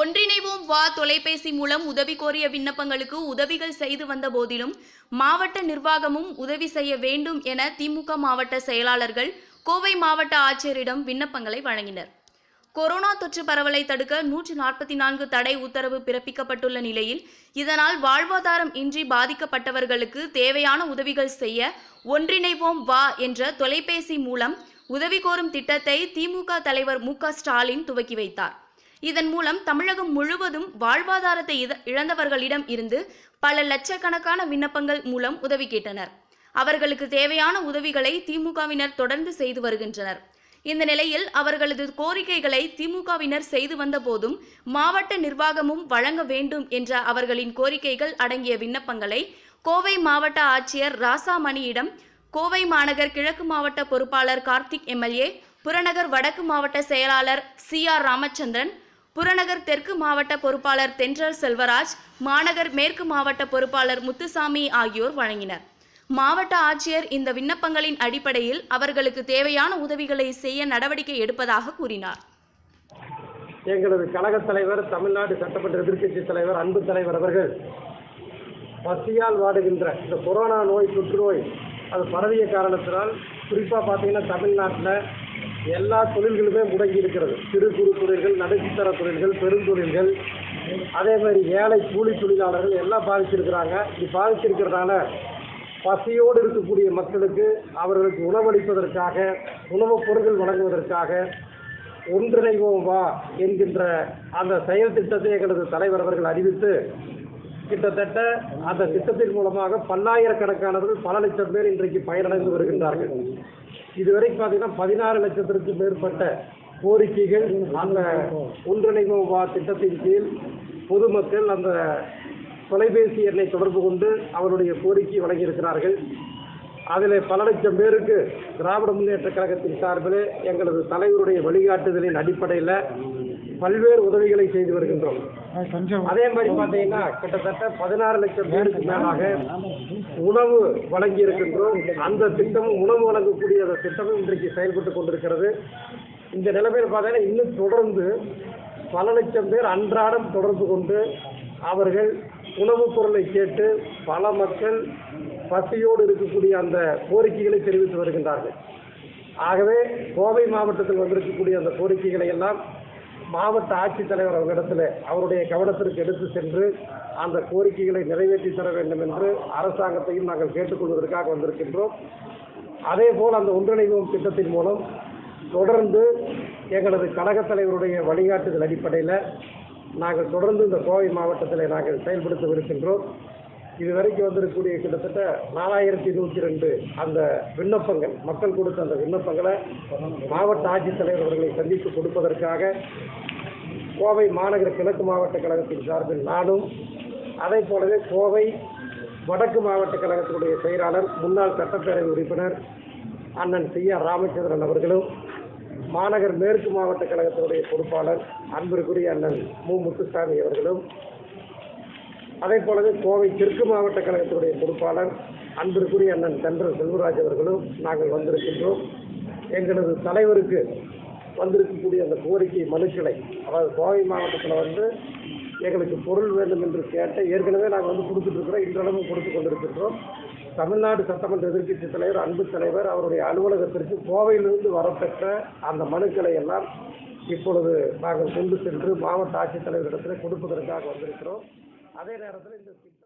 ஒன்றிணைவோம் வா தொலைபேசி மூலம் உதவி கோரிய விண்ணப்பங்களுக்கு உதவிகள் செய்து வந்த போதிலும் மாவட்ட நிர்வாகமும் உதவி செய்ய வேண்டும் என திமுக மாவட்ட செயலாளர்கள் கோவை மாவட்ட ஆட்சியரிடம் விண்ணப்பங்களை வழங்கினர். கொரோனா தொற்று பரவலை தடுக்க நூற்று நாற்பத்தி நான்கு தடை உத்தரவு பிறப்பிக்கப்பட்டுள்ள நிலையில் இதனால் வாழ்வாதாரம் இன்றி பாதிக்கப்பட்டவர்களுக்கு தேவையான உதவிகள் செய்ய ஒன்றிணைவோம் வா என்ற தொலைபேசி மூலம் உதவி கோரும் திட்டத்தை திமுக தலைவர் மு க ஸ்டாலின் துவக்கி வைத்தார். இதன் மூலம் தமிழகம் முழுவதும் வாழ்வாதாரத்தை இழந்தவர்களிடம் இருந்து பல லட்சக்கணக்கான விண்ணப்பங்கள் மூலம் உதவி கேட்டனர். அவர்களுக்கு தேவையான உதவிகளை திமுகவினர் தொடர்ந்து செய்து வருகின்றனர். இந்த நிலையில் அவர்களது கோரிக்கைகளை திமுகவினர் செய்து வந்த போதும் மாவட்ட நிர்வாகமும் வழங்க வேண்டும் என்ற அவர்களின் கோரிக்கைகள் அடங்கிய விண்ணப்பங்களை கோவை மாவட்ட ஆட்சியர் ராசாமணியிடம் கோவை மாநகர் கிழக்கு மாவட்ட பொறுப்பாளர் கார்த்திக் எம்எல்ஏ புறநகர் வடக்கு மாவட்ட செயலாளர் சி ஆர் ராமச்சந்திரன் புறநகர் தெற்கு மாவட்ட பொறுப்பாளர் தென்றல் செல்வராஜ் மாநகர் மேற்கு மாவட்ட பொறுப்பாளர் முத்துசாமி ஆகியோர் வழங்கினர். மாவட்ட ஆட்சியர் இந்த விண்ணப்பங்களின் அடிப்படையில் அவர்களுக்கு தேவையான உதவிகளை செய்ய நடவடிக்கை எடுப்பதாக கூறினார். எங்களது கழகத் தலைவர் தமிழ்நாடு சட்டமன்ற எதிர்க்கட்சி தலைவர் அன்பு தலைவர் அவர்கள் பசியால் வாடுகின்ற இந்த கொரோனா நோய் தொற்றுநோய் அது பரவிய காரணத்தினால் குறிப்பாக பார்த்தீங்கன்னா தமிழ்நாட்டில் எல்லா தொழில்களுமே முடங்கி இருக்கிறது. சிறு குறு தொழில்கள் நடுத்தர தொழில்கள் பெருந்தொழில்கள் அதே மாதிரி ஏழை கூலி தொழிலாளர்கள் எல்லாம் பாதிச்சிருக்கிறாங்க. இது பாதிச்சிருக்கிறதால பசியோடு இருக்கக்கூடிய மக்களுக்கு அவர்களுக்கு உணவளிப்பதற்காக உணவுப் பொருட்கள் வழங்குவதற்காக ஒன்றிணைவோம் வா என்கின்ற அந்த செயல் திட்டத்தை எங்களது தலைவர் அவர்கள் அறிவித்து கிட்டத்தட்ட அந்த திட்டத்தின் மூலமாக பல்லாயிரக்கணக்கானவர்கள் பல லட்சம் பேர் இன்றைக்கு பயனடைந்து வருகின்றார்கள். இதுவரைக்கும் பார்த்தீங்கன்னா பதினாறு லட்சத்திற்கு மேற்பட்ட கோரிக்கைகள் அந்த ஒன்றிணைவு திட்டத்தின் கீழ் பொதுமக்கள் அந்த தொலைபேசி எண்ணை தொடர்பு கொண்டு அவருடைய கோரிக்கை வழங்கியிருக்கிறார்கள். அதில் பல லட்சம் பேருக்கு திராவிட முன்னேற்ற கழகத்தின் சார்பில் எங்களது தலைவருடைய வழிகாட்டுதலின் அடிப்படையில் பல்வேறு உதவிகளை செய்து வருகின்றோம். அதே மாதிரி பார்த்தீங்கன்னா கிட்டத்தட்ட பதினாறு லட்சம் பேருக்கு மேலாக உணவு வழங்கி இருக்கின்றோம் அந்த திட்டமும் உணவு வழங்கக்கூடிய அந்த திட்டமும் இன்றைக்கு செயல்பட்டு கொண்டிருக்கிறது. இந்த நிலைமையில் பார்த்தீங்கன்னா இன்னும் தொடர்ந்து பல லட்சம் பேர் அன்றாடம் தொடர்பு கொண்டு அவர்கள் உணவுப் பொருளை கேட்டு பல மக்கள் பசியோடு இருக்கக்கூடிய அந்த கோரிக்கைகளை தெரிவித்து வருகின்றார்கள். ஆகவே கோவை மாவட்டத்தில் வந்திருக்கக்கூடிய அந்த கோரிக்கைகளை எல்லாம் மாவட்ட ஆட்சித்தலைவர் அவர்களிடத்தில் அவருடைய கவனத்திற்கு எடுத்து சென்று அந்த கோரிக்கைகளை நிறைவேற்றி தர வேண்டும் என்று அரசாங்கத்தையும் நாங்கள் கேட்டுக்கொள்வதற்காக வந்திருக்கின்றோம். அதே போல் அந்த ஒன்றிணைவோம் திட்டத்தின் மூலம் தொடர்ந்து எங்களது கழகத் தலைவருடைய வழிகாட்டுதல் அடிப்படையில் நாங்கள் தொடர்ந்து இந்த கோவை மாவட்டத்தில் நாங்கள் செயல்படுத்தவிருக்கின்றோம். இதுவரைக்கும் வந்திருக்கக்கூடிய கிட்டத்தட்ட நாலாயிரத்தி நூற்றி ரெண்டு அந்த விண்ணப்பங்கள் மக்கள் கொடுத்த அந்த விண்ணப்பங்களை மாவட்ட ஆட்சித்தலைவர் அவர்களை சந்தித்து கொடுப்பதற்காக கோவை மாநகர கிழக்கு மாவட்ட கழகத்தின் சார்பில் நானும் அதே போலவே கோவை வடக்கு மாவட்ட கழகத்தினுடைய செயலாளர் முன்னாள் சட்டப்பேரவை உறுப்பினர் அண்ணன் சி ஆர் ராமச்சந்திரன் அவர்களும் மாநகர் மேற்கு மாவட்ட கழகத்தினுடைய பொறுப்பாளர் அன்பிற்குரிய அண்ணன் மு. முத்துசாமி அவர்களும் அதே போலவே கோவை தெற்கு மாவட்ட கழகத்தினுடைய பொறுப்பாளர் அன்பிற்குரிய அண்ணன் சென்ற செல்வராஜ் அவர்களும் நாங்கள் வந்திருக்கின்றோம். எங்களது தலைவருக்கு வந்திருக்கக்கூடிய அந்த கோரிக்கை மனுக்களை அதாவது கோவை மாவட்டத்தில் வந்து எங்களுக்கு பொருள் வேண்டும் என்று கேட்ட ஏற்கனவே நாங்கள் வந்து கொடுத்துட்ருக்கிறோம் இன்றளவும் கொடுத்து கொண்டிருக்கின்றோம். தமிழ்நாடு சட்டமன்ற எதிர்க்கட்சி தலைவர் அன்பு தலைவர் அவருடைய அலுவலகத்திற்கு கோவையிலிருந்து வரப்பெற்ற அந்த மனுக்களை எல்லாம் இப்பொழுது நாங்கள் கொண்டு சென்று மாவட்ட ஆட்சித்தலைவரிடத்தில் கொடுப்பதற்காக வந்திருக்கிறோம். அதே நேரத்தில் இந்த திட்டம்